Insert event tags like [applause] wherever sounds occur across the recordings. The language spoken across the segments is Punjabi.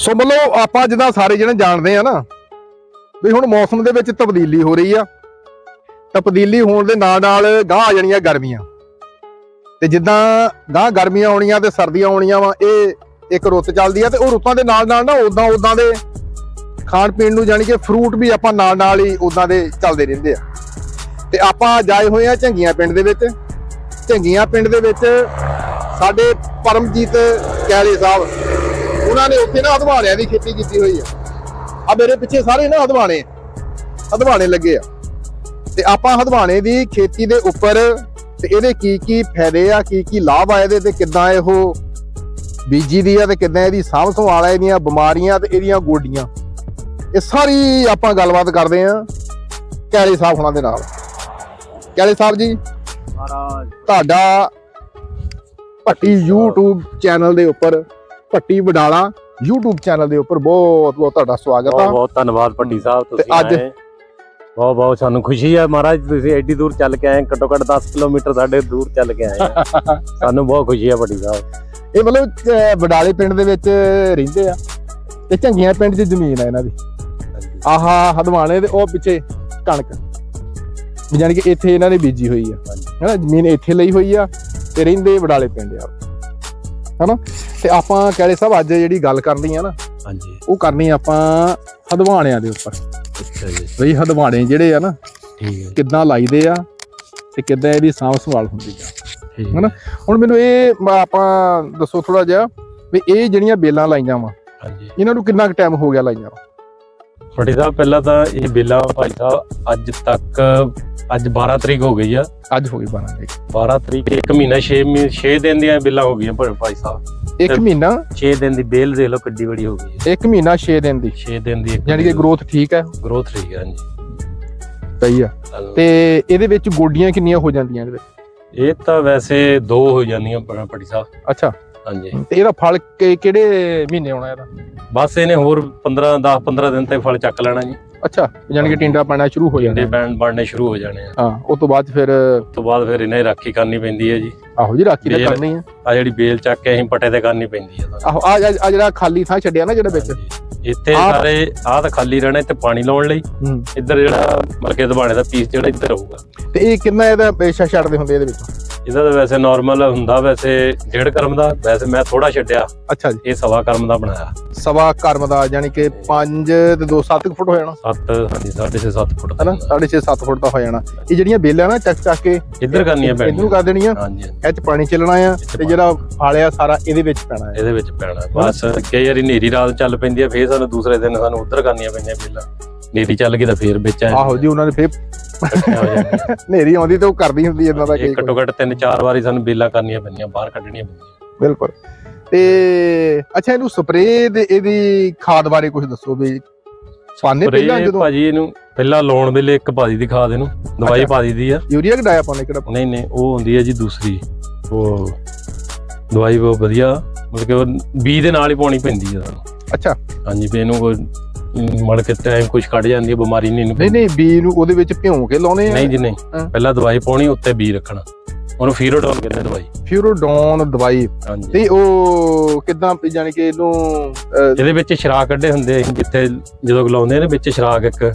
ਸੋ ਮਤਲਬ ਆਪਾਂ ਜਿੱਦਾਂ ਸਾਰੇ ਜਣੇ ਜਾਣਦੇ ਆ ਨਾ, ਵੀ ਹੁਣ ਮੌਸਮ ਦੇ ਵਿੱਚ ਤਬਦੀਲੀ ਹੋ ਰਹੀ ਆ। ਤਬਦੀਲੀ ਹੋਣ ਦੇ ਨਾਲ ਨਾਲ ਗਾਹ ਆ ਜਾਣੀਆਂ ਗਰਮੀਆਂ। ਤੇ ਜਿੱਦਾਂ ਗਾਹ ਗਰਮੀਆਂ ਆਉਣੀਆਂ ਤੇ ਸਰਦੀਆਂ ਆਉਣੀਆਂ ਵਾ, ਇਹ ਇੱਕ ਰੁੱਤ ਚੱਲਦੀ ਆ ਤੇ ਉਹ ਰੁੱਤਾਂ ਦੇ ਨਾਲ ਨਾਲ ਨਾ ਉਦਾਂ ਉਦਾਂ ਦੇ ਖਾਣ ਪੀਣ ਨੂੰ ਜਾਣੀ ਕਿ ਫਰੂਟ ਵੀ ਆਪਾਂ ਨਾਲ ਨਾਲ ਹੀ ਉਦਾਂ ਦੇ ਚੱਲਦੇ ਰਹਿੰਦੇ ਆ। ਤੇ ਆਪਾਂ ਜਾਏ ਹੋਏ ਆ ਝੰਗੀਆਂ ਪਿੰਡ ਦੇ ਵਿੱਚ। ਝੰਗੀਆਂ ਪਿੰਡ ਦੇ ਵਿੱਚ ਸਾਡੇ ਪਰਮਜੀਤ ਕੈਲੇ ਸਾਹਿਬ ਉਹਨਾਂ ਨੇ ਉੱਥੇ ਨਾ ਹਦਵਾਣਿਆਂ ਦੀ ਖੇਤੀ ਕੀਤੀ ਹੋਈ ਆ। ਆ ਮੇਰੇ ਪਿੱਛੇ ਸਾਰੇ ਨਾ ਹਦਵਾਣੇ ਹਦਵਾਣੇ ਲੱਗੇ ਆ। ਤੇ ਆਪਾਂ ਹਦਵਾਣੇ ਦੀ ਖੇਤੀ ਦੇ ਉੱਪਰ ਤੇ ਇਹਦੇ ਕੀ ਕੀ ਫਾਇਦੇ ਆ ਕੀ ਕੀ ਲਾਭ ਆ ਇਹਦੇ ਤੇ ਕਿੱਦਾਂ ਇਹੋ ਬੀਜੀ ਦੀ ਆ ਤੇ ਕਿੱਦਾਂ ਇਹਦੀ ਸਾਂਭ ਸੰਭਾਲ ਆ ਇਹਦੀਆਂ ਬਿਮਾਰੀਆਂ ਤੇ ਇਹਦੀਆਂ ਗੋਡੀਆਂ। ਇਹ ਸਾਰੀ ਆਪਾਂ ਗੱਲਬਾਤ ਕਰਦੇ ਆ ਕੈਲੇ ਸਾਹਿਬ ਹੁਣਾਂ ਦੇ ਨਾਲ। ਕੈਲੇ ਸਾਹਿਬ ਜੀ ਮਹਾਰਾਜ। ਤੁਹਾਡਾ ਭੱਟੀ YouTube ਚੈਨਲ ਦੇ ਉੱਪਰ ਭੱਟੀ ਵਡਾਲਾ YouTube ਚੈਨਲ ਦੇ ਉੱਪਰ ਬਹੁਤ ਬਹੁਤ ਤੁਹਾਡਾ ਸਵਾਗਤ ਆ। ਬਹੁਤ ਧੰਨਵਾਦ ਭੱਟੀ ਸਾਹਿਬ ਤੁਸੀਂ ਅੱਜ- ਬਹੁਤ ਬਹੁਤ ਸਾਨੂੰ ਖੁਸ਼ੀ ਹੈ ਮਹਾਰਾਜ ਤੁਸੀਂ ਐਡੀ ਦੂਰ ਚੱਲ ਕੇ ਆਏ ਘੱਟੋ ਘੱਟ 10 ਕਿਲੋਮੀਟਰ ਸਾਡੇ ਦੂਰ ਚੱਲ ਕੇ ਆਏ। [laughs] ਸਾਨੂੰ ਬਹੁਤ ਖੁਸ਼ੀ ਹੈ ਭੱਟੀ ਸਾਹਿਬ। ਇਹ ਮਤਲਬ ਵਡਾਲੇ ਪਿੰਡ ਦੇ ਵਿੱਚ ਰਹਿੰਦੇ ਆ ਤੇ ਝੰਗੀਆਂ ਪਿੰਡ 'ਚ ਜ਼ਮੀਨ ਆ ਇਹਨਾਂ ਦੀ। ਆਹਾ ਹਦਵਾਣੇ ਦੇ ਉਹ ਪਿੱਛੇ ਕਣਕ। ਜਾਣੀ ਕਿ ਇੱਥੇ ਇਹਨਾਂ ਨੇ ਬੀਜੀ ਹੋਈ ਆ। ਹੈਨਾ ਜ਼ਮੀਨ ਇੱਥੇ ਲਈ ਹੋਈ ਆ ਤੇ ਰਹਿੰਦੇ ਵਡਾਲੇ ਪਿੰਡ ਆ। ਹੈਨਾ? ਤੇ ਆਪਾਂ ਕੈਲੇ ਸਾਹਿਬ ਅੱਜ ਜਿਹੜੀ ਗੱਲ ਕਰਨੀ ਆ ਨਾ ਹਾਂਜੀ। ਉਹ ਕਰਨੀ ਆਪਾਂ ਹਦਵਾਣਿਆਂ ਦੇ ਉੱਪਰ। ਅੱਛਾ ਜੀ। ਬਈ ਹਦਵਾਣੇ ਜਿਹੜੇ ਆ ਨਾ ਠੀਕ ਹੈ। ਕਿੱਦਾਂ ਲਾਈਦੇ ਆ ਤੇ ਕਿੱਦਾਂ ਇਹਦੀ ਸਾਂਭ ਸੰਭਾਲ ਹੁੰਦੀ ਆ। ਠੀਕ ਹਨਾ? ਹੁਣ ਮੈਨੂੰ ਇਹ ਆਪਾਂ ਦੱਸੋ ਥੋੜਾ ਜਿਹਾ ਵੀ ਇਹ ਜਿਹੜੀਆਂ ਬੇਲਾਂ ਲਾਈਆਂ ਵਾ ਹਾਂਜੀ। ਇਹਨਾਂ ਨੂੰ ਕਿੰਨਾ ਕੁ ਟਾਈਮ ਹੋ ਗਿਆ ਲਾਈਆਂ? ਭੱਟੀ ਸਾਹਿਬ ਪਹਿਲਾਂ ਤਾਂ ਇਹ ਬਿੱਲਾ ਭਾਈ ਸਾਹਿਬ ਅੱਜ ਤੱਕ ਅੱਜ 12 ਤਰੀਕ ਹੋ ਗਈ ਆ। ਅੱਜ ਹੋ ਗਈ 12 ਦੇ 12 ਤਰੀਕ ਇੱਕ ਮਹੀਨਾ 6 6 ਦਿਨ ਦੀਆਂ ਬਿੱਲਾਂ ਹੋ ਗਈਆਂ ਭਾਈ ਸਾਹਿਬ। ਇੱਕ ਮਹੀਨਾ? 6 ਦਿਨ ਦੀ ਬੇਲ ਦੇਖ ਲਓ ਕਿੱਡੀ ਬੜੀ ਹੋ ਗਈ ਹੈ ਇੱਕ ਮਹੀਨਾ 6 ਦਿਨ ਦੀ। 6 ਦਿਨ ਦੀ ਯਾਨੀ ਕਿ ਗਰੋਥ ਠੀਕ ਹੈ ਗਰੋਥ ਰਹੀ ਹੈ ਹਾਂਜੀ। ਸਹੀ ਆ। ਤੇ ਇਹਦੇ ਵਿੱਚ ਗੋਡੀਆਂ ਕਿੰਨੀਆਂ ਹੋ ਜਾਂਦੀਆਂ ਇਹਦੇ ਵਿੱਚ? ਇਹ ਤਾਂ ਵੈਸੇ ਦੋ ਹੋ ਜਾਂਦੀਆਂ ਭ- ਭੱਟੀ ਸਾਹਿਬ। ਅੱਛਾ। ਹਾਂਜੀ। ਤੇ ਇਹਦਾ ਫਲ ਕਿ- ਕਿਹੜੇ ਮਹੀਨੇ ਆਉਣਾ ਇਹਦਾ? ਬਸ ਇਹਨੇ ਹੋਰ 15 10 15 ਦਿਨ ਤੇ ਫਲ ਚੱਕ ਲੈਣਾ ਜੀ। ਅੱਛਾ ਯਾਨੀ ਕਿ ਟਿੰਡਾ ਪੈਣਾ ਸ਼ੁਰੂ ਹੋ ਜਾਂਦਾ ਬੈਂਡ ਬਣਨੇ ਸ਼ੁਰੂ ਹੋ ਜਾਣੇ ਆ। ਹਾਂ ਉਸ ਤੋਂ ਬਾਅਦ ਫਿਰ ਉਸ ਤੋਂ ਬਾਅਦ ਫਿਰ ਇਹਨਾਂ ਰਾਖੀ ਕਰਨੀ ਪੈਂਦੀ ਹੈ ਜੀ। ਆਹੋ ਜੀ ਰਾਖੀ ਤਾਂ ਬੇਲ। ਕਰਨੀ ਆ। ਆ ਜਿਹੜੀ ਬੇਲ ਚੱਕ ਕੇ ਅਸੀਂ ਪੱਟੇ ਤੇ ਕਰਨੀ ਪੈਂਦੀ ਹੈ। ਆਹੋ ਆ ਆ ਜਿਹੜਾ ਖਾਲੀ ਥਾਂ ਛੱਡਿਆ ਨਾ ਜਿਹੜਾ ਵਿੱਚ। ਹਾਂਜੀ। ਇੱਥੇ ਆਹ- ਸਾਰੇ ਆਹ ਤਾਂ ਖਾਲੀ ਰਹਿਣਾ ਇੱਥੇ ਪਾਣੀ ਲਾਉਣ ਲਈ। ਹੂੰ। ਇੱਧਰ ਜਿਹੜਾ ਮਲਕੇ ਦਬਾਣੇ ਦਾ ਪੀਸ ਜਿਹੜਾ ਇੱਧਰ ਹੋਊਗਾ। ਤੇ ਇਹ ਕਿੰਨਾ ਇਹਦਾ ਪੇਸ਼ਾ ਛੱਡਦੇ ਹੁੰਦੇ ਇਹਦੇ ਵਿੱਚ? ਇਹਦਾ ਤਾਂ ਵੈਸੇ ਨਾਰਮਲ ਹੁੰਦਾ ਵੈਸੇ ਡੇਢ ਕਰਮ ਦਾ ਵੈਸੇ ਮੈਂ ਥੋੜਾ ਛੱਡਿਆ। ਅੱਛਾ ਜੀ। ਇਹ ਸਵਾ ਕਰਮ ਦਾ ਬਣਾਇਆ। ਸਵਾ ਕਰਮ ਦਾ ਯਾਨੀ ਕਿ 5 ਤੇ 2 7 ਫੁੱਟ ਹੋ ਜਾਣਾ? 7 ਹਾਂਜੀ 6.5 7 ਫੁੱਟ। ਦਾ ਹਨਾ? ਹੁੰਦਾ। 6.5 7 ਫੁੱਟ ਦਾ ਹੋ ਜਾਣਾ। ਇਹ ਜਿਹੜੀਆਂ ਬੇਲਾਂ ਨਾ ਚੱਕ ਚੱਕ ਕੇ ਇੱਧਰ ਕਰਨੀਆਂ ਇਹਨੂੰ ਪੈਣੀਆਂ ਕਰ ਦੇਣੀਆਂ। ਹਾਂਜੀ। ਇਹ ਚ ਪਾਣੀ ਚੱਲਣਾ ਆ ਤੇ ਜਿਹੜਾ ਫਾਲਿਆ ਸਾਰਾ ਇਹਦੇ ਵਿੱਚ ਪੈਣਾ ਹੈ ਇਹਦੇ ਵਿੱਚ ਪੈਣਾ। ਬਸ ਕਈ ਵਾਰੀ ਨੇਰੀ ਰਾਤ ਚੱਲ ਪੈਂਦੀ ਹੈ ਫੇਰ ਸਾਨੂੰ ਦੂਸਰੇ ਦਿਨ ਸਾਨੂੰ ਉੱਧਰ ਕਰਨੀਆਂ ਪੈਂਦੀਆਂ ਪਹਿਲਾਂ ਨੇਰੀ ਚੱਲ ਗਈ ਤਾਂ ਫੇਰ ਵਿੱਚ ਆ ਆਹੋ ਜੀ ਉਹਨਾਂ ਨੇ ਫੇਰ ਹੋ ਜਾਂਦੀਆਂ। ਹਨੇਰੀ ਆਉਂਦੀ ਤੇ ਉਹ ਕਰਦੀ ਹੁੰਦੀ ਇਹਨਾਂ ਦਾ ਇਹ ਕੀ ਘੱਟੋ ਘੱਟ ਤਿੰਨ ਚਾਰ ਵਾਰੀ ਸਾਨੂੰ ਬੇਲਾਂ ਕਰਨੀਆਂ ਪੈਂਦੀਆਂ ਬਾਹਰ ਕੱਢਣੀਆਂ ਪੈਂਦੀਆਂ। ਬਿਲਕੁਲ। ਤੇ ਅੱਛਾ ਇਹਨੂੰ ਸਪਰੇਅ ਦੇ ਇਹਦੀ ਖਾਦ ਬਾਰੇ ਕੁਝ ਦੱਸੋ ਵੀ। ਸਵਾਨੇ ਪਰ ਪਹਿਲਾਂ ਇਹ ਜਦੋਂ? ਭਾਜੀ ਇਹਨੂੰ ਪਹਿਲਾਂ ਲਾਉਣ ਵੇਲੇ ਇੱਕ ਪਾਦੀ ਦੀ ਖਾਦ ਇਹਨੂੰ ਦਵਾਈ ਅੱਛਾ। ਪਾਦੀ ਦੀ ਆ। ਯੂਰੀਆ ਕਢਾਇਆ ਪਾਉਣੇ ਕਿਹੜਾ? ਨਹੀਂ ਨਹੀਂ ਉਹ ਹੁੰਦੀ ਹੈ ਜੀ ਦੂਸਰੀ। ਉਹ ਦਵਾਈ ਬਹੁਤ ਵਧੀਆ ਮਤਲਬ ਕਿ ਉਹ ਬੀ ਦੇ ਨਾਲ ਹੀ ਪਾਉਣੀ ਪੈਂਦੀ ਹੈ ਸਾਨੂੰ। ਅੱਛਾ। ਹਾਂਜੀ ਵੀ ਇਹਨੂੰ ਕੋਈ ਮੜ ਕੇ ਟਾਈਮ ਕੁਝ ਕੱਢ ਜਾਂਦੀ ਹੈ ਬਿਮਾਰੀ ਨਹੀਂ ਇਹਨੂੰ ਨਹੀਂ ਨਹੀਂ ਬੀ ਨੂੰ ਉਹਦੇ ਵਿੱਚ ਭਿਉਂ ਕੇ ਲਾਉਣੇ ਆ। ਨਹੀਂ ਜੀ ਨਹੀਂ। ਹਾਂ। ਪਹਿਲਾਂ ਦਵਾਈ ਪਾਉਣੀ ਉੱਤੇ ਬੀ ਰੱਖਣਾ। ਉਹਨੂੰ ਫੀਰੋਡੋਨ ਕਹਿੰਦੇ ਦਵਾਈ। ਫਿਊਰੋਡੋਨ ਦਵਾਈ। ਹਾਂਜੀ। ਤੇ ਉਹ ਕਿਦਾਂ ਜਾਨੀ ਕਿ ਇਹਨੂੰ ਅਹ, ਇਹਦੇ ਵਿੱਚ ਸ਼ਰਾਕ ਕੱਢੇ ਹੁੰਦੇ ਆ, ਜਿੱਥੇ ਜਦੋਂ ਲਾਉਂਦੇ ਨੇ ਵਿੱਚ ਸ਼ਰਾਕ ਇੱਕ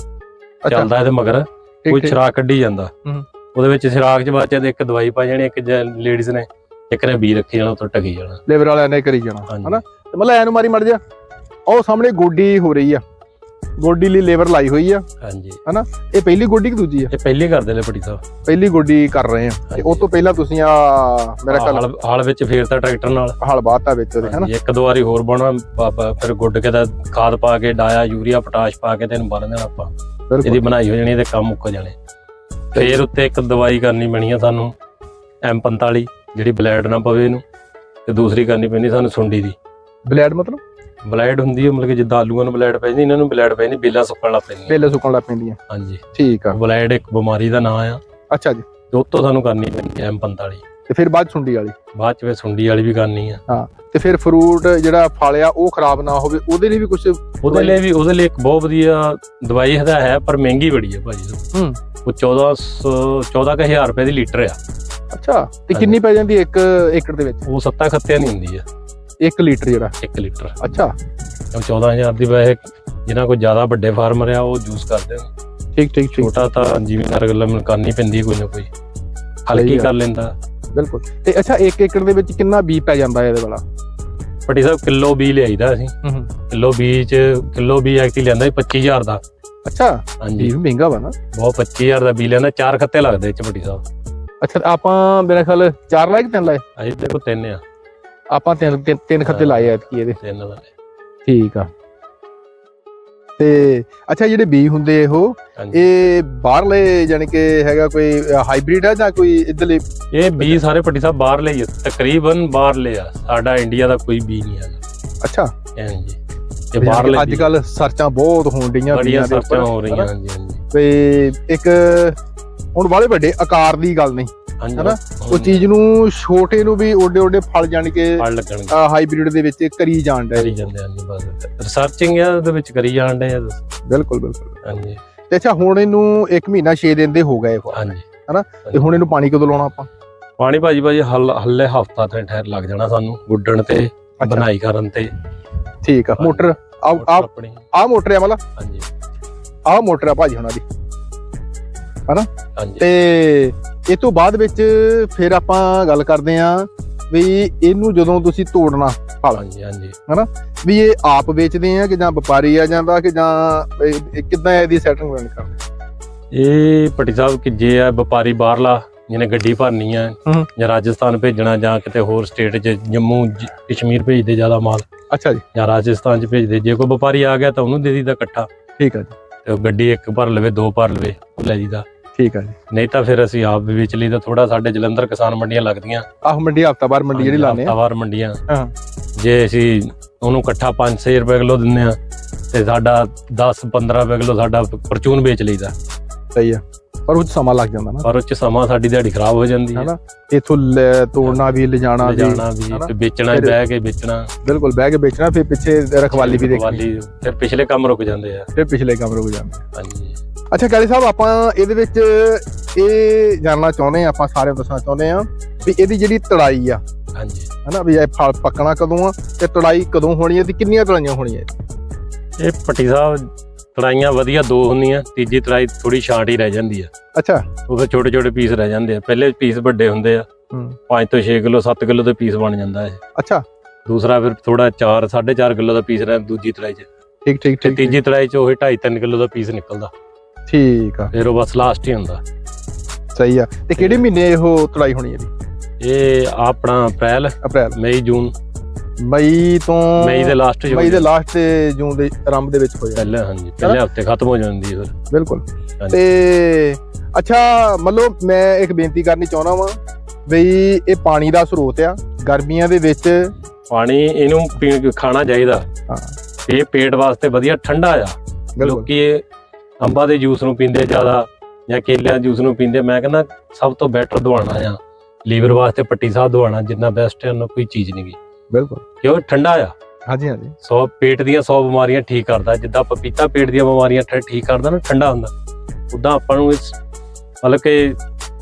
ਚੱਲਦਾ ਇਹਦੇ ਮਗਰ ਠੀਕ- ਕੋਈ ਠੀਕ। ਕੱਢੀ ਜਾਂਦਾ। ਹੂੰ। ਉਹਦੇ ਵਿੱਚ ਸ਼ਰਾਕ ਚ ਬਾਅਦ ਚ ਇੱਕ ਦਵਾਈ ਪਾ ਜਾਣੀ ਇੱਕ ਲੇਡੀਜ਼ ਨੇ ਇੱਕ ਨੇ ਬੀ ਰੱਖੀ ਜਾਣਾ ਉੱਤੋਂ ਟਕੀ ਜਾਣਾ। ਲੇਬਰ ਵਾਲਿਆਂ ਨੇ ਕਰੀ ਜਾਣਾ ਹਾਂਜੀ। ਹਨਾ? ਤੇ ਮਤਲਬ ਐਨੂੰ ਮਾਰੀ ਮੜ ਜਾ। ਉਹ ਸਾਹਮਣੇ ਗੋਡੀ ਹੋ ਰਹੀ ਆ। ਗੋਡੀ ਲਈ ਲੇਬਰ ਲਾਈ ਹੋਈ ਆ। ਹਾਂਜੀ। ਇਹ ਪਹਿਲੀ ਗੋਡੀ ਕਿ ਦੂਜੀ ਆ? ਇਹ ਪਹਿਲੀ ਕਰਦੇ ਨੇ ਪੜੀ ਸਾਹਿਬ। ਪਹਿਲੀ ਗੋਡੀ ਕਰ ਰਹੇ ਆ। ਤੇ। ਉਹ ਤੋਂ ਪਹਿਲਾਂ ਤੁਸੀਂ ਆ ਮੇਰਾ ਖਿਆਲ ਹਾਲ ਵਿੱਚ ਫੇਰਤਾ ਟਰੈਕਟਰ ਨਾਲ। ਹਲ ਬਾਤਾ ਵਿੱਚ ਉਹਦੇ ਹਨਾ ਇੱਕ ਦੋ ਵਾਰੀ ਹੋਰ ਬਣਾ ਫਿਰ ਗੁੱਡ ਕੇ ਦਾ ਖਾਦ ਪਾ ਕੇ ਡਾਇਆ ਯੂਰੀਆ ਪੋਟਾਸ਼ ਪਾ ਕੇ ਤੈਨੂੰ ਬੰਨ ਦੇਣਾ ਆਪਾਂ। ਇਹਦੀ ਬਣਾਈ ਹੋ ਜਾਣੀ ਤੇ ਕੰਮ ਮੁੱਕ ਜਾਣੇ। ਫੇਰ ਉੱਤੇ ਇੱਕ ਦਵਾਈ ਕਰਨੀ ਪੈਣੀ ਆ ਸਾਨੂੰ M45 ਜਿਹੜੀ ਬਲੈਡ ਨਾ ਪਵੇ ਇਹਨੂੰ। ਤੇ ਦੂਸਰੀ ਕਰਨੀ ਪੈਣੀ ਸਾਨੂੰ ਸੁੰਡੀ ਦੀ। ਬਲੈਡ ਮਤਲਬ? ਬਲੈਡ ਹੁੰਦੀ ਹੈ ਮਤਲਬ ਕਿ ਜਿੱਦਾਂ ਆਲੂਆਂ ਨੂੰ ਬਲੈਡ ਪੈ ਜਾਂਦੀ ਇਹਨਾਂ ਨੂੰ ਬਲੈਡ ਪੈ ਜਾਂਦੀ ਬੇਲਾਂ ਸੁੱਕਣ ਲੱਗ ਪੈਂਦੀਆਂ। ਪਹਿਲੇ ਸੁੱਕਣ ਲੱਗ ਪੈਂਦੀਆਂ। ਹਾਂਜੀ। ਠੀਕ ਆ। ਬਲੈਡ ਇੱਕ ਬਿਮਾਰੀ ਦਾ ਨਾਮ ਆ। ਅੱਛਾ ਜੀ। ਤੇ ਉਹ ਤੋਂ ਸਾਨੂੰ ਕਰਨੀ ਪੈਣੀ ਹੈ M45 ਤੇ ਫਿਰ ਬਾਅਦ 'ਚ ਸੁੰਡੀ ਵਾਲੀ? ਬਾਅਦ ਚ ਫਿਰ ਸੁੰਡੀ ਵਾਲੀ ਵੀ ਕਰਨੀ ਆ। ਹਾਂ। ਤੇ ਫਿਰ ਫਰੂਟ ਜਿਹੜਾ ਫਲਿਆ ਉਹ ਖਰਾਬ ਨਾ ਹੋਵੇ ਉਹਦੇ ਲਈ ਵੀ ਕੁਝ ਉਹਦੇ ਲਈ ਵੀ ਉਹਦੇ ਲਈ ਇੱਕ ਬਹੁਤ ਵਧੀਆ ਦਵਾਈ ਹੈ ਹੈ ਪਰ ਮਹਿੰਗੀ ਬੜੀ ਹੈ ਭਾਜੀ। ਹੂੰ। ਉਹ 1400 14000 ਰੁਪਏ ਦੀ ਲੀਟਰ ਆ। ਅੱਛਾ। ਤੇ ਕਿੰਨੀ ਪੈ ਜਾਂਦੀ ਇੱਕ ਏਕੜ ਦੇ ਵਿੱਚ? ਉਹ ਸੱਤਾ ਖੱਤਿਆਂ ਨਹੀਂ ਹੁੰਦੀ ਆ। 1 ਲੀਟਰ ਜਿਹੜਾ? 1 ਲੀਟਰ। ਅੱਛਾ। ਉਹ 14000 ਦੀ ਵੈਸੇ ਜਿਨ੍ਹਾਂ ਕੋਈ ਜ਼ਿਆਦਾ ਵੱਡੇ ਫਾਰਮਰ ਆ ਉਹ ਯੂਜ਼ ਕਰਦੇ ਨੇ। ਠੀਕ ਠੀਕ ਠੀਕ। ਛੋਟਾ ਤਾਂ ਜ਼ਿਮੀਂਦਾਰ ਗੱਲਾਂ ਮੈਨੂੰ ਕਰਨੀ ਪੈਂਦੀ ਹੈ ਕੋਈ ਨਾ ਕੋਈ। ਹਲਕੀ। ਕਰ ਲੈਂਦਾ। ਬਿਲਕੁਲ। ਤੇ ਅੱਛਾ 1 ਏਕੜ ਦੇ ਵਿੱਚ ਕਿੰਨਾ ਬੀ ਪੈ ਜਾਂਦਾ ਹੈ ਇਹਦੇ ਵਾਲਾ? ਪੱਟੀ ਸਾਹਿਬ ਕਿਲੋ ਬੀ ਲਿਆਈਦਾ ਅਸੀਂ। ਕਿਲੋ ਬੀ ਚ ਕਿਲੋ ਬੀ ਐਕਚੁਅਲੀ ਲੈਂਦਾ 25000 ਦਾ। ਅੱਛਾ ਹਾਂਜੀ। ਵੀ ਮਹਿੰਗਾ ਵਾ ਨਾ। ਬਹੁਤ 25000 ਦਾ ਬੀ ਲੈਂਦਾ ਚਾਰ ਖੱਤੇ ਲੱਗਦੇ ਚ ਪੱਟੀ ਸਾਹਿਬ। ਅੱਛਾ ਆਪਾਂ ਮੇਰੇ ਖਿਆਲ ਚਾਰ ਲਾਏ ਕਿ ਤਿੰਨ ਲਾਏ? ਅਜੇ ਕੋ ਤਿੰਨ ਆ। ਆਪਾਂ ਤਿੰਨ ਤਿੰਨ- ਤਿੰਨ ਖੱਤੇ ਲਾਏ ਆ ਕੀ ਇਹਦੇ। ਤਿੰਨ ਦਾ ਠੀਕ ਆ। ਤੇ ਅੱਛਾ ਜਿਹੜੇ ਬੀ ਹੁੰਦੇ ਇਹੋ ਹਾਂਜੀ। ਇਹ ਬਾਹਰਲੇ ਯਾਨੀ ਕਿ ਹੈਗਾ ਕੋਈ ਹਾਈਬ੍ਰਿਡ ਹੈ ਜਾਂ ਕੋਈ ਇਧਰਲੇ? ਇਹ ਬੀ ਸਾਰੇ ਪੱਟੀ ਸਾਹਿਬ ਬਾਹਰ ਲਈ ਆ, ਤਕਰੀਬਨ ਬਾਹਰ ਲਿਆ ਸਾਡਾ ਇੰਡੀਆ ਦਾ ਕੋਈ ਬੀ ਨਹੀਂ ਹੈਗਾ ਅੱਛਾ। ਹਾਂਜੀ। ਇਹ ਬਾਹਰ ਲਈ ਅੱਜ ਕੱਲ ਸਰਚਾਂ ਬਹੁਤ ਹੋਣ ਡੀਆਂ ਬੜੀਆਂ ਬੀਆਂ ਦੇ ਉੱਪਰ, ਸਰਚਾਂ ਹੋ ਰਹੀਆਂ? ਹਾਂਜੀ ਹਾਂਜੀ। ਤੇ ਇੱਕ ਹੁਣ ਵਾਲੇ ਵੱਡੇ ਆਕਾਰ ਦੀ ਗੱਲ ਨਹੀਂ। ਹਨਾ? ਉਹ ਚੀਜ਼ ਨੂੰ ਛੋਟੇ ਨੂੰ ਵੀ ਓਡੇ ਓਡੇ ਫਲ ਜਾਣ ਕੇ ਲੱਗਣਗੇ। ਹਾਈਬ੍ਰਿਡ ਦੇ ਵਿੱਚ ਕਰੀ ਜਾਣ ਦਾ ਕਰੀ ਜਾਂਦੇ ਹਨ ਬਸ। ਰਿਸਰਚਿੰਗ ਆ ਉਹਦੇ ਵਿੱਚ ਕਰੀ ਜਾਂਦੇ ਆ। ਬਿਲਕੁਲ ਬਿਲਕੁਲ। ਹਾਂਜੀ। ਤੇ ਅੱਛਾ ਹੁਣ ਇਹਨੂੰ 1 ਮਹੀਨਾ 6 ਦਿਨ ਦੇ ਹੋ ਗਏ ਹਾਂਜੀ। ਤੇ ਹੁਣ ਇਹਨੂੰ ਪਾਣੀ ਕਦੋਂ ਲਾਉਣਾ ਆਪਾਂ? ਪਾਣੀ ਭਾਜੀ ਭਾਜੀ ਹੱਲ ਹਫਤਾ ਤੇ ਠਹਿਰ ਲੱਗ ਜਾਣਾ ਸਾਨੂੰ ਗੁੱਡਣ ਤੇ ਬਣਾਈ ਕਰਨ ਤੇ। ਠੀਕ ਆ ਮੋਟਰ ਆ ਆ ਮੋਟਰ ਆ ਮਤਲਬ? ਹਾਂਜੀ। ਆ ਮੋਟਰ ਆ ਭਾਜੀ ਹੁਣਾਂ ਦੀ। ਹਾਂਜੀ। ਤੇ ਇਹ ਤੋਂ ਬਾਅਦ ਵਿੱਚ ਫਿਰ ਆਪਾਂ ਗੱਲ ਕਰਦੇ ਆਂ ਵੀ ਇਹਨੂੰ ਜਦੋਂ ਤੁਸੀਂ ਤੋੜਨਾ ਹਾਂਜੀ ਹਾਂਜੀ। ਵੀ ਇਹ ਆਪ ਵੇਚਦੇ ਆ ਕਿ ਜਾਂ ਵਪਾਰੀ ਆ ਜਾਂਦਾ ਕਿ ਜਾਂ ਕਿੱਦਾਂ ਇਹਦੀ ਸੈਟਿੰਗ ਕਰਦੇ ਇਹ ਪੱਟੀ ਸਾਹਿਬ ਕਿ ਜੇ ਆ ਵਪਾਰੀ ਬਾਹਰਲਾ ਜਿਹਨੇ ਗੱਡੀ ਭਰਨੀ ਆ। ਜਾਂ ਰਾਜਸਥਾਨ ਭੇਜਣਾ ਜਾਂ ਕਿਤੇ ਹੋਰ ਸਟੇਟ 'ਚ ਜੰਮੂ ਕਸ਼ਮੀਰ ਭੇਜਦੇ ਜ਼ਿਆਦਾ ਮਾਲ। ਅੱਛਾ ਜੀ। ਜਾਂ ਰਾਜਸਥਾਨ 'ਚ ਭੇਜਦੇ। ਜੇ ਕੋਈ ਵਪਾਰੀ ਆ ਗਿਆ ਤਾਂ ਉਹਨੂੰ ਦੇ ਦੀਦਾ ਇਕੱਠਾ। ਠੀਕ ਆ ਜੀ। ਤੇ ਗੱਡੀ ਇੱਕ ਭਰ ਲਵੇ ਦੋ ਭਰ ਲਵੇ ਲੈ ਜੀਦਾ। ਠੀਕ ਆ ਜੀ। ਨਹੀਂ ਤਾਂ ਫਿਰ ਅਸੀਂ ਆਪ ਵੀ ਵੇਚ ਲਈਦਾ ਥੋੜਾ ਸਾਡੇ ਜਲੰਧਰ ਕਿਸਾਨ ਮੰਡੀਆਂ ਲੱਗਦੀਆਂ। ਆਹ ਮੰਡੀ ਹਫਤਾ ਬਾਰ ਮੰਡੀ ਜਿਹੜੀ ਲਾਣੇ ਆ। ਹਫ਼ਤਾਵਾਰ ਮੰਡੀਆਂ। ਹਾਂ। ਜੇ ਅਸੀਂ ਉਹਨੂੰ ਇਕੱਠਾ 5-6 ਰੁਪਏ ਕਿਲੋ ਦਿੰਨੇ ਆ ਤੇ ਸਾਡਾ 10-15 ਰੁਪਏ ਕਿਲੋ ਸਾਡਾ ਪਰਚੂਨ ਵੇਚ ਲਈਦਾ। ਸਹੀ ਆ। ਪਰ ਉਹ 'ਚ ਸਮਾਂ ਲੱਗ ਜਾਂਦਾ ਨਾ। ਪਰ ਉਹ ਚ ਸਮਾਂ ਸਾਡੀ ਦਿਹਾੜੀ ਖਰਾਬ ਹੋ ਜਾਂਦੀ ਹੈ। ਹਨਾ? ਇਥੋਂ ਤੋੜਨਾ ਵੀ ਲਿਜਾਣਾ ਵੀ ਜਾਣਾ ਵੀ? ਤੇ ਵੇਚਣਾ ਫਿਰ- ਬਹਿ ਕੇ ਵੇਚਣਾ। ਬਿਲਕੁਲ ਬਹਿ ਕੇ ਵੇਚਣਾ ਫਿਰ ਪਿੱਛੇ ਰਖਵਾਲੀ ਵੀ ਦੇਖਣੀ। ਰਖਵਾਲੀ, ਫਿਰ ਪਿਛਲੇ ਕੰਮ ਰੁਕ ਜਾਂਦੇ ਆ। ਫਿਰ ਪਿਛਲੇ ਕੰਮ ਰੁਕ ਜਾਂਦੇ ਹਾਂਜੀ। ਅੱਛਾ ਕਾਲੀ ਸਾਹਿਬ ਆਪਾਂ ਇਹਦੇ ਵਿੱਚ ਇਹ ਜਾਣਨਾ ਚਾਹੁੰਦੇ ਆ ਆਪਾਂ ਸਾਰੇ ਦੱਸਣਾ ਚਾਹੁੰਦੇ ਆ ਵੀ ਇਹਦੀ ਜਿਹੜੀ ਤੜਾਈ ਆ ਹਾਂਜੀ। ਹਨਾ ਵੀ ਇਹ ਫਲ ਪੱਕਣਾ ਕਦੋਂ ਆ ਤੇ ਤੜਾਈ ਕਦੋਂ ਹੋਣੀ ਹੈ ਤੇ ਕਿੰਨੀਆਂ ਤੜਾਈਆਂ ਹੋਣੀਆਂ? ਇਹ ਪੱਟੀ ਸਾਹਿਬ ਤੜਾਈਆਂ ਵਧੀਆ ਦੋ ਹੁੰਦੀਆਂ ਤੀਜੀ ਤੜਾਈ ਥੋੜੀ ਛਾਂਟ ਹੀ ਰਹਿ ਜਾਂਦੀ ਆ। ਅੱਛਾ। ਉਹ ਫਿਰ ਛੋਟੇ ਛੋਟੇ ਪੀਸ ਰਹਿ ਜਾਂਦੇ ਆ। ਪਹਿਲੇ ਪੀਸ ਵੱਡੇ ਹੁੰਦੇ ਆ ਹੂੰ। 5 ਤੋਂ 6 ਕਿਲੋ 7 ਕਿਲੋ ਦੇ ਪੀਸ ਬਣ ਜਾਂਦਾ ਇਹ। ਅੱਛਾ। ਦੂਸਰਾ ਫਿਰ ਥੋੜਾ 4 4.5 ਕਿਲੋ ਦਾ ਪੀਸ ਰਹਿ ਦੂਜੀ ਤੜਾਈ 'ਚ। ਠੀਕ ਠੀਕ ਠੀਕ ਤੀਜੀ ਤੜਾਈ 'ਚ ਉਹ 2.5 3 ਕਿਲੋ ਦਾ ਪੀਸ ਨਿਕਲਦਾ। ਠੀਕ ਆ। ਫਿਰ ਉਹ ਬਸ ਲਾਸਟ ਹੀ ਹੁੰਦਾ। ਸਹੀ ਆ। ਤੇ ਕਿਹੜੇ ਮਹੀਨੇ ਇਹ ਤੜਾਈ ਹੋਣੀ ਹੈ ਇਹ ਆਪਣਾ ਅਪ੍ਰੈਲ ਅਪ੍ਰੈਲ। ਮਈ ਜੂਨ। ਮਈ ਤੋਂ ਮਈ ਦੇ ਲਾਸਟ ਹੋ ਮਈ ਦੇ। ਲਾਸਟ ਤੇ ਜੂਨ ਦੇ ਆਰੰਭ ਦੇ ਵਿੱਚ ਹੋ ਜਾਂਦਾ। ਪਹਿਲੇ ਹਾਂਜੀ। ਪਹਿਲੇ ਹਫ਼ਤੇ ਖਤਮ ਹੋ ਜਾਂਦੀ ਹੈ ਫਿਰ। ਬਿਲਕੁਲ। ਹਾਂਜੀ। ਤੇ ਅੱਛਾ ਮਤਲਬ ਮੈਂ ਇੱਕ ਬੇਨਤੀ ਕਰਨੀ ਚਾਹੁੰਦਾ ਵਾਂ ਬਈ ਇਹ ਪਾਣੀ ਦਾ ਸਰੋਤ ਆ ਗਰਮੀਆਂ ਦੇ ਵਿੱਚ। ਪਾਣੀ ਇਹਨੂੰ ਪੀਣ ਖਾਣਾ ਚਾਹੀਦਾ। ਹਾਂ। ਇਹ ਪੇਟ ਵਾਸਤੇ ਵਧੀਆ ਠੰਡਾ ਆ। ਬਿਲਕੁਲ। ਲੋਕੀ ਇਹ ਅੰਬਾਂ ਦੇ ਜੂਸ ਨੂੰ ਪੀਂਦੇ ਜ਼ਿਆਦਾ ਜਾਂ ਕੇਲਿਆਂ ਦੇ ਜੂਸ ਨੂੰ ਪੀਂਦੇ ਮੈਂ ਕਹਿੰਦਾ ਸਭ ਤੋਂ ਬੈਟਰ ਦਵਾਣਾ ਆ। ਲੀਵਰ ਵਾਸਤੇ ਪੱਟੀ ਸਾਹਿਬ ਦਵਾਣਾ ਜਿੰਨਾ ਬੈਸਟ ਹੈ ਉਹਨਾਂ ਕੋਈ ਚੀਜ਼ ਨਹੀਂ ਗੀ। ਬਿਲਕੁਲ। ਕਿਉਂ? ਠੰਡਾ ਆ। ਹਾਂਜੀ ਹਾਂਜੀ। 100 ਪੇਟ ਦੀਆਂ 100 ਬਿਮਾਰੀਆਂ ਠੀਕ ਕਰਦਾ। ਜਿੱਦਾਂ ਪਪੀਤਾ ਪੇਟ ਦੀਆਂ ਬਿਮਾਰੀਆਂ ਠੀਕ ਕਰਦਾ ਨਾ ਠੰਡਾ ਹੁੰਦਾ। ਉਦਾਂ ਆਪਾਂ ਨੂੰ ਇਸ ਮਤਲਬ ਕਿ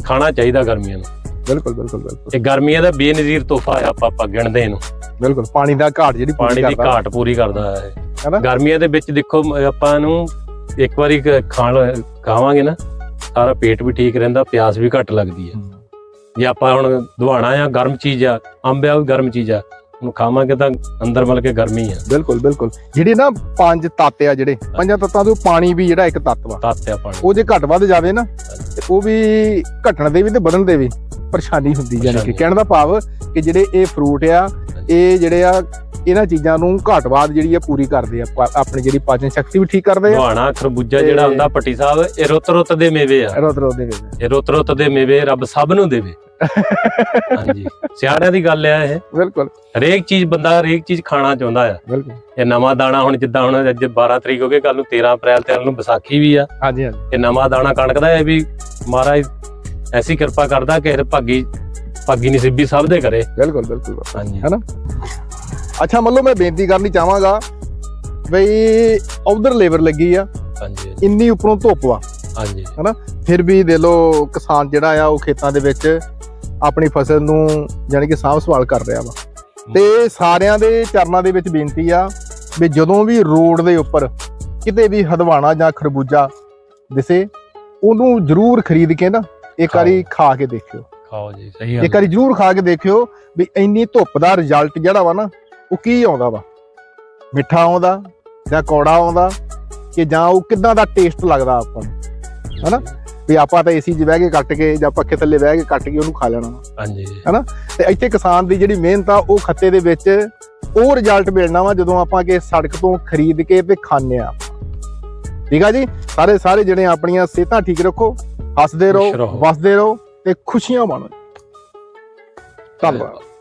ਖਾਣਾ ਚਾਹੀਦਾ ਗਰਮੀਆਂ ਨੂੰ। ਬਿਲਕੁਲ ਬਿਲਕੁਲ ਬਿਲਕੁਲ। ਇਹ ਗਰਮੀਆਂ ਦਾ ਬੇਨਜ਼ੀਰ ਤੋਹਫਾ ਆ ਆਪਾਂ ਆਪਾਂ ਗਿਣਦੇ ਇਹਨੂੰ। ਬਿਲਕੁਲ ਪਾਣੀ ਦਾ ਘਾਟ ਜਿਹੜੀ ਪੂਰੀ ਪਾਣੀ ਦੀ। ਘਾਟ ਪੂਰੀ ਕਰਦਾ ਹੈ ਗਰਮੀਆਂ ਦੇ ਵਿੱਚ ਦੇਖੋ ਆਪਾਂ ਨੂੰ ਇੱਕ ਵਾਰੀ ਕ- ਖਾਣ ਖਾਵਾਂਗੇ ਨਾ ਸਾਰਾ ਪੇਟ ਵੀ ਠੀਕ ਰਹਿੰਦਾ ਪਿਆਸ ਵੀ ਘੱਟ ਲੱਗਦੀ ਹੈ। ਜੇ ਆਪਾਂ ਹੁਣ ਦਵਾਣਾ ਆ ਗਰਮ ਚੀਜ਼ ਆ ਅੰਬ ਆ ਵੀ ਗਰਮ ਚੀਜ਼ ਆ ਉਹਨੂੰ ਖਾਵਾਂਗੇ ਤਾਂ ਅੰਦਰ ਮਲ ਕੇ ਗਰਮੀ ਆ। ਬਿਲਕੁਲ ਬਿਲਕੁਲ। ਜਿਹੜੇ ਨਾ ਪੰਜ ਤੱਤ ਆ ਜਿਹੜੇ ਪੰਜਾਂ ਤੱਤਾਂ ਤੋਂ ਪਾਣੀ ਵੀ ਜਿਹੜਾ ਇੱਕ ਤੱਤ ਵਾ ਤੱਤ ਆ ਪਾਣੀ। ਉਹ ਜੇ ਘੱਟ ਵੱਧ ਜਾਵੇ ਨਾ ਤੇ ਉਹ ਵੀ ਘਟਣ ਦੇ ਵੀ ਤੇ ਵਧਣ ਦੇ ਵੀ। ਪਰੇਸ਼ਾਨੀ ਹੁੰਦੀ ਯਾਨੀ ਕਿ। ਕਹਿਣ ਦਾ ਭਾਵ ਕਿ ਜਿਹੜੇ ਇਹ ਫਰੂਟ ਆ ਇਹ ਜਿਹੜੇ ਆ ਇਹਨਾਂ ਚੀਜ਼ਾਂ ਨੂੰ ਘਾਟਵਾਦ ਜਿਹੜੀ ਆ ਪੂਰੀ ਕਰਦੇ ਆ ਆਪਣੀ ਜਿਹੜੀ ਪਾਚਨ ਸ਼ਕਤੀ ਵੀ ਠੀਕ ਕਰਦੇ ਆ। ਦਵਾਣਾ ਖਰਬੂਜਾ ਜਿਹੜਾ ਹੁੰਦਾ ਪੱਟੀ ਸਾਹਿਬ ਇਹ ਰੁੱਤ ਰੁੱਤ ਦੇ ਮੇਵੇ ਆ। ਰੋਤ ਰੋਤ ਦੇ ਵਿੱਚ ਇਹ ਰੁੱਤ ਰੁੱਤ ਦੇ ਮੇਵੇ ਰੱਬ ਸਭ ਨੂੰ ਦੇਵੇ। ਹਾਂਜੀ। ਸਿਆਣਿਆਂ ਦੀ ਗੱਲ ਆ ਇਹ। ਬਿਲਕੁਲ। ਹਰੇਕ ਚੀਜ਼ ਬੰਦਾ ਹਰੇਕ ਚੀਜ਼ ਖਾਣਾ ਚਾਹੁੰਦਾ ਆ। ਬਿਲਕੁਲ। ਇਹ ਨਵਾਂ ਦਾਣਾ ਹੁਣ ਜਿੱਦਾਂ ਹੁਣ ਅੱਜ 12 ਤਰੀਕ ਹੋ ਗਈ ਕੱਲ ਨੂੰ 13 ਅਪ੍ਰੈਲ ਤੇ ਨੂੰ ਵਿਸਾਖੀ ਵੀ ਆ। ਹਾਂਜੀ ਹਾਂਜੀ। ਇਹ ਨਵਾਂ ਦਾਣਾ ਕਣਕ ਦਾ ਇਹ ਵੀ ਮਹਾਰਾਜ ਐਸੀ ਕਿਰਪਾ ਕਰਦਾ ਕਿ ਭਾਗੀ ਭਾਗੀ ਨਸੀਬੀ ਸਭ ਦੇ ਕਰੇ। ਬਿਲਕੁਲ ਬਿਲਕੁਲ ਹਾਂਜੀ। ਹੈਨਾ? ਅੱਛਾ ਮਤਲਬ ਮੈਂ ਬੇਨਤੀ ਕਰਨੀ ਚਾਹਾਂਗਾ ਬਈ ਉਧਰ ਲੇਬਰ ਲੱਗੀ ਆ ਹਾਂਜੀ ਇੰਨੀ ਉੱਪਰੋਂ ਧੁੱਪ ਵਾ ਹਾਂਜੀ। ਫਿਰ ਵੀ ਦੇ ਲੋ ਕਿਸਾਨ ਜਿਹੜਾ ਆ ਉਹ ਖੇਤਾਂ ਦੇ ਵਿੱਚ ਆਪਣੀ ਫਸਲ ਨੂੰ ਯਾਨੀ ਕਿ ਸਾਂਭ ਸੰਭਾਲ ਕਰ ਰਿਹਾ ਵਾ। ਤੇ ਸਾਰਿਆਂ ਦੇ ਚਰਨਾਂ ਦੇ ਵਿੱਚ ਬੇਨਤੀ ਆ ਵੀ ਜਦੋਂ ਵੀ ਰੋਡ ਦੇ ਉੱਪਰ ਕਿਤੇ ਵੀ ਹਦਵਾਣਾ ਜਾਂ ਖਰਬੂਜਾ ਦਿਸੇ ਉਹਨੂੰ ਜ਼ਰੂਰ ਖਰੀਦ ਕੇ ਨਾ ਇੱਕ। ਵਾਰੀ ਖਾ ਕੇ ਦੇਖਿਓ। ਖਾਓ ਜੀ ਸਹੀ ਇੱਕ ਗੱਲ ਵਾਰੀ ਜ਼ਰੂਰ ਖਾ ਕੇ ਦੇਖਿਓ ਵੀ ਇੰਨੀ ਧੁੱਪ ਦਾ ਰਿਜ਼ਲਟ ਜਿਹੜਾ ਵਾ ਨਾ ਉਹ ਕੀ ਆਉਂਦਾ ਵਾ? ਮਿੱਠਾ ਆਉਂਦਾ ਜਾਂ ਕੌੜਾ ਆਉਂਦਾ ਕਿ ਜਾਂ ਉਹ ਕਿੱਦਾਂ ਦਾ ਟੇਸਟ ਲੱਗਦਾ ਆਪਾਂ ਨੂੰ? ਹਨਾ? ਵੀ ਆਪਾਂ ਤਾਂ ਏਸੀ 'ਚ ਬਹਿ ਕੇ ਕੱਟ ਕੇ ਜਾਂ ਪੱਖੇ ਥੱਲੇ ਬਹਿ ਕੇ ਕੱਟ ਕੇ ਉਹਨੂੰ ਖਾ ਲੈਣਾ। ਹਾਂਜੀ। ਤੇ ਇੱਥੇ ਕਿਸਾਨ ਦੀ ਜਿਹੜੀ ਮਿਹਨਤ ਆ ਉਹ ਖੱਤੇ ਦੇ ਵਿੱਚ ਉਹ ਰਿਜ਼ਲਟ ਮਿਲਣਾ ਵਾ ਜਦੋਂ ਆਪਾਂ ਕਿ ਸੜਕ ਤੋਂ ਖਰੀਦ ਕੇ ਤੇ ਖਾਂਦੇ ਆ। ਠੀਕ ਆ ਜੀ? ਸਾਰੇ ਸਾਰੇ ਜਿਹੜੇ ਆਪਣੀਆਂ ਸਿਹਤਾਂ ਠੀਕ ਰੱਖੋ। ਹੱਸਦੇ ਰਹੋ। ਵਸਦੇ ਰਹੋ ਤੇ ਖੁਸ਼ੀਆਂ ਮਾਣੋ ਧੰਨਵਾਦ